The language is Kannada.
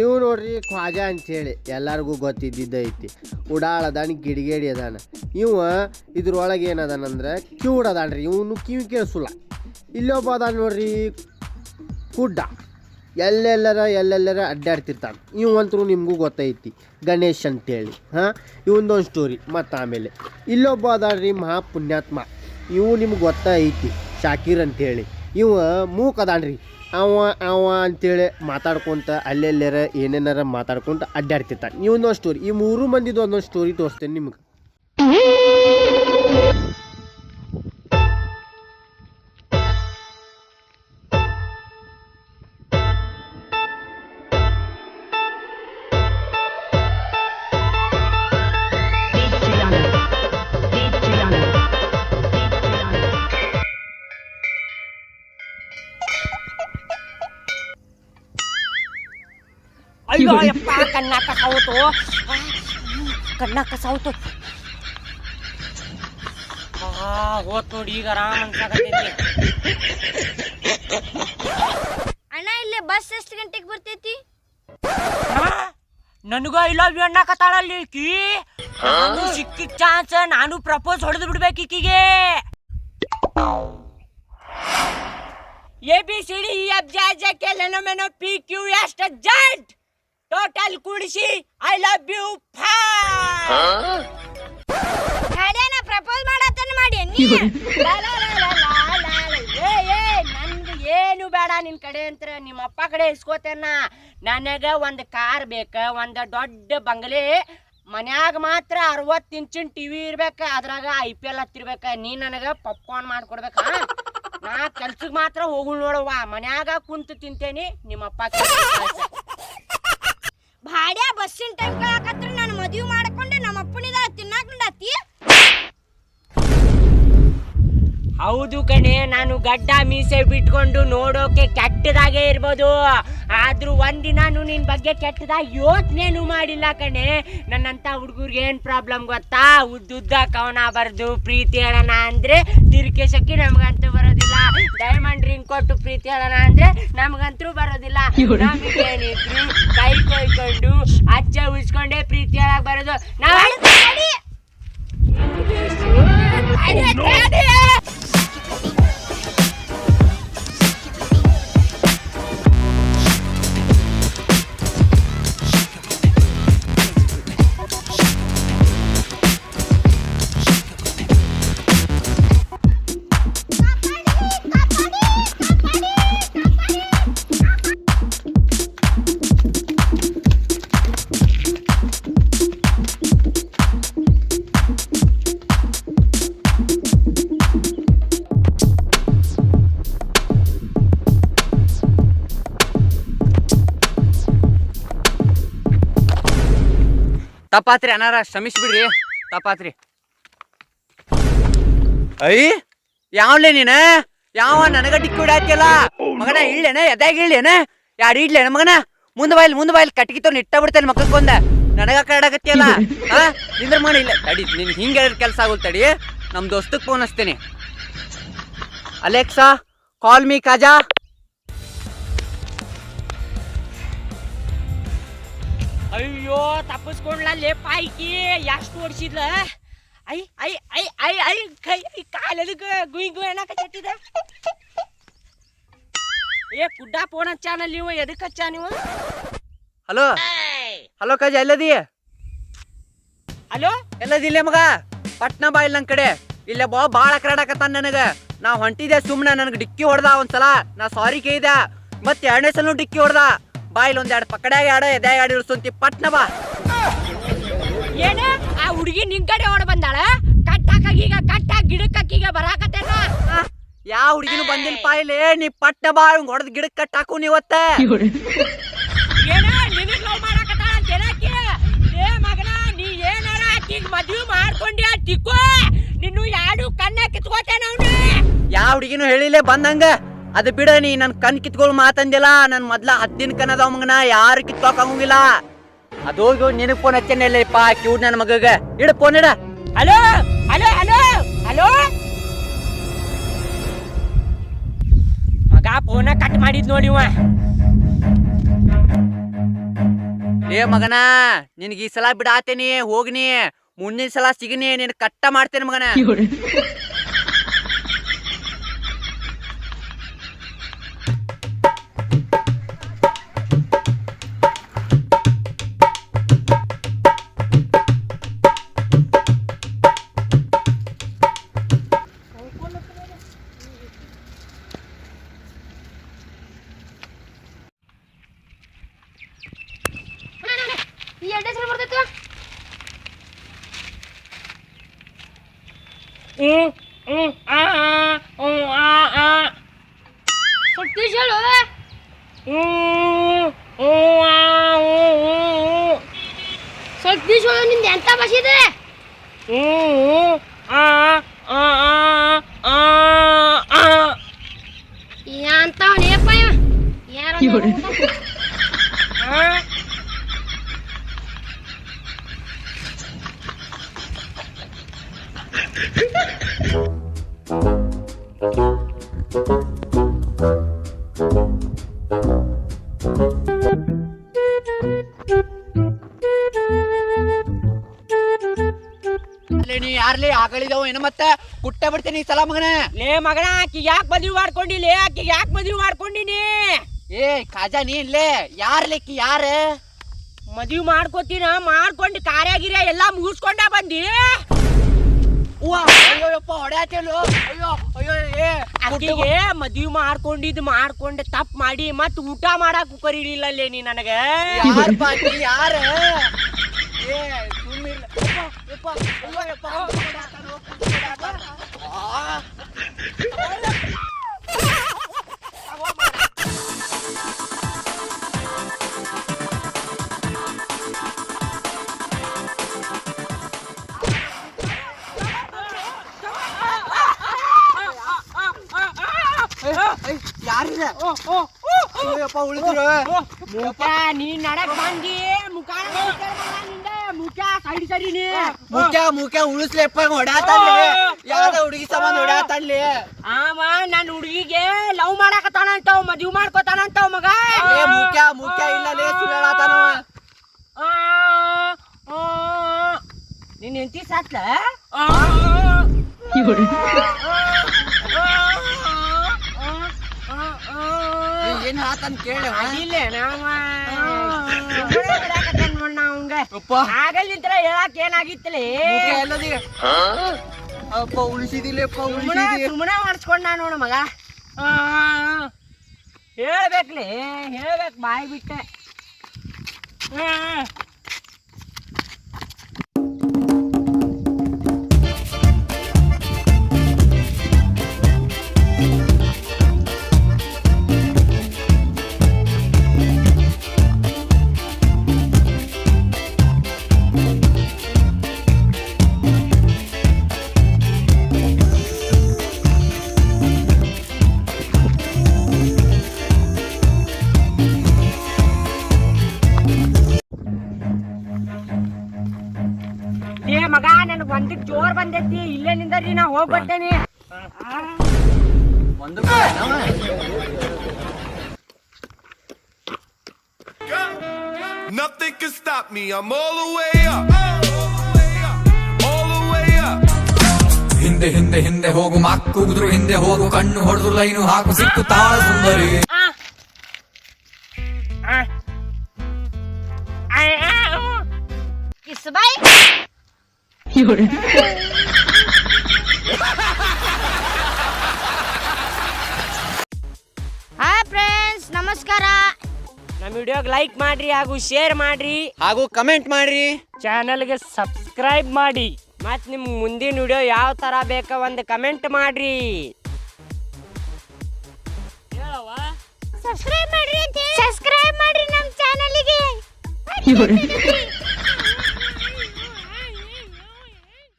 ಇವು ನೋಡ್ರಿ ಖ್ವಾಜಾ ಅಂಥೇಳಿ ಎಲ್ಲರಿಗೂ ಗೊತ್ತಿದ್ದಿದ್ದ ಐತಿ ಉಡಾಳ ಅದಾನ, ಗಿಡಿಗೇಡಿ ಅದಾನ. ಇವ ಇದ್ರೊಳಗೆ ಏನದಾನಂದ್ರೆ ಕಿವುಡ್ ಅದಾನ್ರಿ ಇವನು ಕಿವಿ ಕೇಳಿಸಲ್ಲ. ಇಲ್ಲೊಬ್ಬ ಅದಾನ ನೋಡ್ರಿ ಕುಡ್ಡ. ಎಲ್ಲೆಲ್ಲರ ಎಲ್ಲೆಲ್ಲರ ಅಡ್ಡಾಡ್ತಿರ್ತಾನೆ. ಇವಂತರೂ ನಿಮಗೂ ಗೊತ್ತೈತಿ, ಗಣೇಶ್ ಅಂತೇಳಿ. ಹಾಂ, ಇವಂದೊಂದು ಸ್ಟೋರಿ ಮತ್ತು ಆಮೇಲೆ. ಇಲ್ಲೊಬ್ಬ ಅದಾನ್ರಿ ಮಹಾ ಪುಣ್ಯಾತ್ಮ ಇವು ನಿಮ್ಗೆ ಗೊತ್ತೈತಿ, ಶಾಕೀರ್ ಅಂತೇಳಿ. ಇವ ಮೂಕ್ ಅದಾನ್ರಿ ಅವ ಅವ ಅಂತೇಳಿ ಮಾತಾಡ್ಕೊಂತ ಅಲ್ಲೆಲ್ಲರ ಏನೇನಾರ ಮಾತಾಡ್ಕೊಂತ ಅಡ್ಡಾಡ್ತಿರ್ತಾನೆ. ಇವೊಂದೊಂದು ಸ್ಟೋರಿ ಈ ಮೂರು ಮಂದಿದು ಒಂದೊಂದು ಸ್ಟೋರಿ ತೋರಿಸ್ತೇನೆ ನಿಮ್ಗೆ. ಯಪ್ಪ ಕಣ್ಣ ಕಸಾವತ್ತು ಕಣ್ಣ ಹಾ ಹೋತ್ ನೋಡಿ ಈಗ ಆರಾಮ್ ಅನ್ಸಾಕತ್ತೈತಿ. ಅಣ್ಣ ಇಲ್ಲಿ ಬಸ್ ಎಷ್ಟು ಗಂಟೆಗೆ ಬರ್ತೈತಿ? ನನಗ ಐ ಲವ್ ಯು ಅನ್ನಕತ್ತಾಳಲ್ಲಿ ಈಕಿ. ನಾನು ಸಿಕ್ಕಿದ ಚಾನ್ಸ್ ನಾನು ಪ್ರಪೋಸ್ ಹೊಡೆದು ಬಿಡ್ಬೇಕು ಈಕಿಗೆ. A B C D F J J K ಲೆನೋ ಮೆನೋ P Q S Z total ಕೂಡಿಸಿ ಐ ಲವ್ ಯು ಗಾಡಿಯನ್ನ ಪ್ರಪೋಸ್ ಮಾಡತ್ತನ್ ಮಾಡಿ ನೀ. ಏ ಏ ನಂದು ಏನು ಬೇಡ ನಿನ್ ಕಡೆ ಅಂತ ನಿಮ್ಮ ಅಪ್ಪ ಕಡೆ ಇಸ್ಕೋತೇನ? ನನಗ ಒಂದು ಕಾರ್ ಬೇಕ ಒಂದು ದೊಡ್ಡ ಬಂಗಲೆ. ಮನ್ಯಾಗ ಮಾತ್ರ ಅರವತ್ತು ಇಂಚಿನ ಟಿವಿ ಇರ್ಬೇಕ ಅದ್ರಾಗ ಐ ಪಿ ಎಲ್ ಹತ್ತಿರ್ಬೇಕ. ನೀ ನನಗ ಪಾಪ್ಕಾರ್ನ್ ಮಾಡ್ಕೊಡ್ಬೇಕ ನಾ ಕೆಲ್ಸಕ್ಕೆ ಮಾತ್ರ ಹೋಗು ನೋಡವ್ವ. ಮನ್ಯಾಗ ಕುಂತು ತಿಂತೇನಿ ನಿಮ್ಮ ಅಪ್ಪ ಕಳ್ಸ. ಭಾಡ್ಯ ಬಸ್ಸಿನ ಟೈಮ್ ಕೇಳಕತ್ರ ನಾನು ಮದುವೆ ಮಾಡ್ಕೊಂಡು, ನಮ್ಮ ಅಪ್ಪನಿದ ತಿನ್ನಾಕೊಂಡಾತಿ ಹೌದು ಕಣೆ, ನಾನು ಗಡ್ಡ ಮೀಸೆ ಬಿಟ್ಕೊಂಡು ನೋಡೋಕೆ ಕೆಟ್ಟದಾಗೆ ಇರ್ಬೋದು. ಆದ್ರೂ ಒಂದಿನಾನು ನಿನ್ ಬಗ್ಗೆ ಕೆಟ್ಟದಾಗ ಯೋಚನೆನೂ ಮಾಡಿಲ್ಲ ಕಣೆ. ನನ್ನಂತ ಹುಡುಗರಿಗೆ ಏನ್ ಪ್ರಾಬ್ಲಮ್ ಗೊತ್ತಾ? ಉದ್ದುದ್ದ ಕವನ ಬರ್ದು, ಪ್ರೀತಿ ಹೇಳೋಣ ಅಂದ್ರೆ ತಿರ್ಕೇಶಕ್ಕೆ ನಮ್ಗಂತೂ ಬರೋದಿಲ್ಲ. ಡೈಮಂಡ್ ರಿಂಗ್ ಕೊಟ್ಟು ಪ್ರೀತಿ ಹೇಳೋಣ ಅಂದ್ರೆ ನಮ್ಗಂತೂ ಬರೋದಿಲ್ಲ. ನಮಗೇನಿದ್ರು ಕೈ ಕೊಯ್ಕೊಂಡು ಅಚ್ಚ ಉಳಿಸ್ಕೊಂಡೇ ಪ್ರೀತಿ ಹೇಳಕ್ ಬರೋದು. ನಾವ್ ತಪ್ಪಾತ್ರಿ ಅನಾರ, ಶ್ರಮಿಸ್ಬಿಡ್ರಿ. ತಪ್ಪಾತ್ರಿ. ಐ, ಯಾವ್ಲೆ ನೀನ? ಯಾವ ನನಗ ಡಿಕ್ಕಿ ಹೊಡ್ಯಾತಿಯಲ್ಲ ಮಗನ ಇಳ್ಳೆನ ಎದಾಗ ಇಳ್ಳೆನ? ಯಾರು ಇಡ್ಲೇನ ಮಗನ? ಮುಂದ ಬಾಯ್ಲ್ ಮುಂದ ಬಾಯ್ಲ್ ಕಟ್ಗಿ ತೊಗೊಂಡು ಇಟ್ಟ ಬಿಡ್ತೇನೆ ಮಕ್ಕಕ್ಕೊಂದ ನನಗ ಕರಡಾಗತ್ತಿಯಲ್ಲ ಹಾ? ನಿಂದ್ರ ಮಾಡಿ ಇಲ್ಲ. ತಡಿ, ನಿನ್ ಹಿಂಗೆ ಕೆಲಸ ಆಗೋಲ್ ತಡಿ. ನಮ್ ದೋಸ್ತಕ್ ಫೋನ್ ಹಚ್ತೇನೆ. ಅಲೆಕ್ಸಾ ಕಾಲ್ ಮೀ ಕಾಜಾ. ಅಯ್ಯೋ ತಪ್ಪಿಸ್ಕೊಂಡ್ಲ ಲೇಪ ಆಯ್ಕಿ ಎಷ್ಟು ಓಡಿಸಿದ್ಲ? ಐ ಐ ಐ ಐ ಐ ಕೈ ಐ ಕಾಲೆದಕ್ಕ ಗುಯ್ ಅನ್ನಕ ಚಟ್ಟಿದ ಏ ಪುಡ್ಡ ಫೋನ್ ಹಚ್ಚಾನ ನೀವು? ಎದಕ್ಕೆ ಹಚ್ಚ ನೀವು? ಹಲೋ? ಹಲೋ ಕಜ ಎಲ್ಲದಿ? ಹಲೋ? ಎಲ್ಲದಿಲ್ಲ ಮಗ? ಪಟ್ನ ಬಾ ಇಲ್ಲ ನನ್ ಕಡೆ. ಇಲ್ಲೇ ಬಾ ಭಾಳ ಕರಾಡಕತ್ತಾನ ನನಗೆ. ನಾ ಹೊಂಟಿದೆ ಸುಮ್ಮನೆ ನನಗೆ ಡಿಕ್ಕಿ ಹೊಡ್ದ ಒಂದ್ಸಲ. ನಾ ಸಾರಿ ಕೇಳಿದೆ. ಮತ್ತೆ ಎರಡನೇ ಸಲ ಡಿಕ್ಕಿ ಹೊಡ್ದ. ಬಾ ಇಲ್ಲಿ ಒಂದ್ ಎರಡು ಪಕಡ್ಯಾಗ ಎರಡು ಇಳಿಸ್ತಿ ಪಟ್ನ ಬಾ. ಏನ? ಆ ಹುಡುಗಿ ನಿನ್ ಕಡೆ ಓಡ ಬಂದಾಳ? ಕಟ್ಟಾಕೀಗ ಕಟ್ಟಾಕ ಗಿಡಕ್ಕೀಗ ಬರಾಕತ್ತೇನ? ಯಾವ ಹುಡುಗಿನೂ ಬಂದಿಲ್ಪ ಇಲ್ಲಿ. ನೀ ಪಟ್ಟ ಬಾ ಹೊಡೆದ್ ಗಿಡಕ್ಕೆ ಕಟ್ಟಾಕು ನೀವತ್ತ ಏನ? ನಿನಗ್ ಲವ್ ಮಾಡಕತ್ತಾಳ ಅಂತ ಏ ಮಗನ ನೀ ಏನಾರ ಆಕಿಗ್ ಮದ್ವಿ ಮಾಡ್ಕೊಂಡ್ಯಾ ತಿಕ್ಕೋ ನಿನ್ನು ಯಾರು ಕಣ್ಣ ಕಿತ್ಕೋತೇನ ಅವ್ನು? ಯಾವ ಹುಡುಗಿನೂ ಹೇಳಿಲ್ಲ ಬಂದಂಗ. ಅದು ಬಿಡ ನೀ ನನ್ ಕಣ್ ಕಿತ್ಕೊಳ್ ಮಾತಂದಿಲ್ಲ ನನ್ ಮೊದ್ಲ ಹದ್ದಿನ ಕಣ್ ಅದಾವ ಮಗನ ಯಾರು ಕಿತ್ಕೋಕಂಗಿಲ್ಲ ಅದು ಹೋಗಿ ನಿನಗ್ ಫೋನ್ ಹಚ್ಚೇನಿಲ್ಲಪ್ಪ ಕ್ಯೂಡ್ ನನ್ನ ಮಗಗ. ಇಡ ಫೋನ್ ಇಡ. Hello hello hello hello? ಮಗ ಫೋನ ಕಟ್ ಮಾಡಿದ್ ನೋಡಿ ಏ ಮಗನ ನಿನಗೆ ಈ ಸಲ ಬಿಡಾತೇನಿ ಹೋಗ್ನಿ. ಮುಂದಿನ ಸಲ ಸಿಗನಿ ನಿನ್ ಕಟ್ಟ ಮಾಡ್ತೇನೆ ಮಗನ. ಸತೀಶ್ ಹೇಳು ನಿಂದ ಎಂತ ಭಾಷೆ ಇದೆ ಹ್ಮ್ ಆ ಆ ಆ ಆ ಅಂತವನೇಪ್ಪ ಇವ ಯಾರ ನೀ ಯಾರ್ಲಿ ಆಗಳಿದಾವ ಏನ ಮತ್ತೆ? ಕುಟ್ಟ ಬಿಡ್ತೀನಿ ಈ ಸಲ ಮಗನ. ಲೇ ಮಗನ ಆಕಿ ಯಾಕೆ ಮದ್ವಿ ಮಾಡ್ಕೊಂಡಿ ಲೇ? ಆಕಿ ಯಾಕೆ ಮದ್ವಿ ಮಾಡ್ಕೊಂಡಿನಿ ಏ ಕಾಜಾ ನೀ ಇಲ್ಲೇ ಯಾರ್ಲಿಕ್ಕಿ ಯಾರ? ಮದ್ವಿ ಮಾಡ್ಕೋತೀನ ಮಾಡ್ಕೊಂಡು ಕಾರ್ಯಾಗಿರ ಎಲ್ಲಾ ಮುಗಿಸ್ಕೊಂಡ ಬಂದಿ? ಆಕಿಗೆ ಮದ್ವಿ ಮಾಡ್ಕೊಂಡಿದ್ ಮಾಡ್ಕೊಂಡ್ ತಪ್ಪ ಮಾಡಿ ಮತ್ ಊಟ ಮಾಡಕ್ ಕರೀಲಿಲ್ಲ ನೀ ನನಗ. ಯಾರ್ ಬಾಕಿ ಯಾರ ಏ ಸುಮ್ಮಿರ್ಲ ಮುಖ್ಯ ಮುಖ್ಯ ಉಳಿಸ್ಲೆಪ್ಪ ಹೊಡ್ಯಾತಾನ್ಲಿ ಯಾವ್ದ ಹುಡುಗಿ ಸಂಬಂಧ ಹೊಡ್ಯಾತಾನ್ಲಿ ಆಮ ನನ್ ಹುಡುಗಿಗೆ ಲವ್ ಮಾಡಕತ್ತಾನಂತಾವ್ ಮದ್ವಿ ಮಾಡ್ಕೊತಾನಂತಾವ್ ಮಗ ಏ ಮುಖ್ಯ ಮುಖ್ಯ ಇಲ್ಲ ಲೇ ಸುಳ್ಳು ಓ ನಿನ್ ಹೆಂಡತಿ ಸತ್ಲ ಏನ್ ಹಾತನ್ ಕೇಳ ಇಲ್ಲೇ ನಾವ ಅಪ್ಪ ಆಗಲ್ಲಿಂತ್ರ ಹೇಳಕ್ ಏನಾಗಿತ್ತಲೇ? ಮುಖ್ಯ ಎಲ್ಲದೀಗ. ಅಪ್ಪ ಉಳಿಸಿದಿಲ್ಲಪ್ಪ ಉಳಿಸಿದಿ ಸುಮ್ಮನೆ ಮಾಡಿಸ್ಕೊಂಡ ನೋಡು ಮಗ. ಹೇಳ್ಬೇಕ್ಲಿ ಹೇಳ್ಬೇಕು ಬಾಯಿ ಬಿಟ್ಟೆ. ಬಂದೈತಿ ಇಲ್ಲೇ ನಿಂದರಿ ನಾ ಹೋಗ್ಬರ್ತೇನೆ Nothing can stop me. I'm all the way up. All the way up. ಹಿಂದೆ ಹಿಂದೆ ಹಿಂದೆ ಹೋಗು ಮಕ್ಕುಗುದ್ರು ಹಿಂದೆ ಹೋಗು ಕಣ್ಣು ಹೊಡೆದು ಲೈನು ಹಾಕು ಸಿಕ್ಕು ತಾಳ ಸುಂದರಿ ಆ. ಆ. ಕಿಸ್ ಬಾಯ್ ಹಾಯ್ ಫ್ರೆಂಡ್ಸ್ ನಮಸ್ಕಾರ ನಮ್ಮ ವಿಡಿಯೋಗೆ ಲೈಕ್ ಮಾಡ್ರಿ ಹಾಗೂ ಶೇರ್ ಮಾಡ್ರಿ. ಹಾಗೂ ಕಮೆಂಟ್ ಮಾಡ್ರಿ. ಚಾನಲ್ಗೆ ಸಬ್ಸ್ಕ್ರೈಬ್ ಮಾಡಿ. ಮತ್ತು ನಿಮ್ಮ ಮುಂದಿನ ವಿಡಿಯೋ ಯಾವ ತರ ಬೇಕೋ ಒಂದು ಕಮೆಂಟ್ ಮಾಡ್ರಿ. ಸಬ್ಸ್ಕ್ರೈಬ್ ಮಾಡ್ರಿ ಸಬ್ಸ್ಕ್ರೈಬ್ ಮಾಡ್ರಿ ನಮ್ಮ ಚಾನಲ್ಗೆ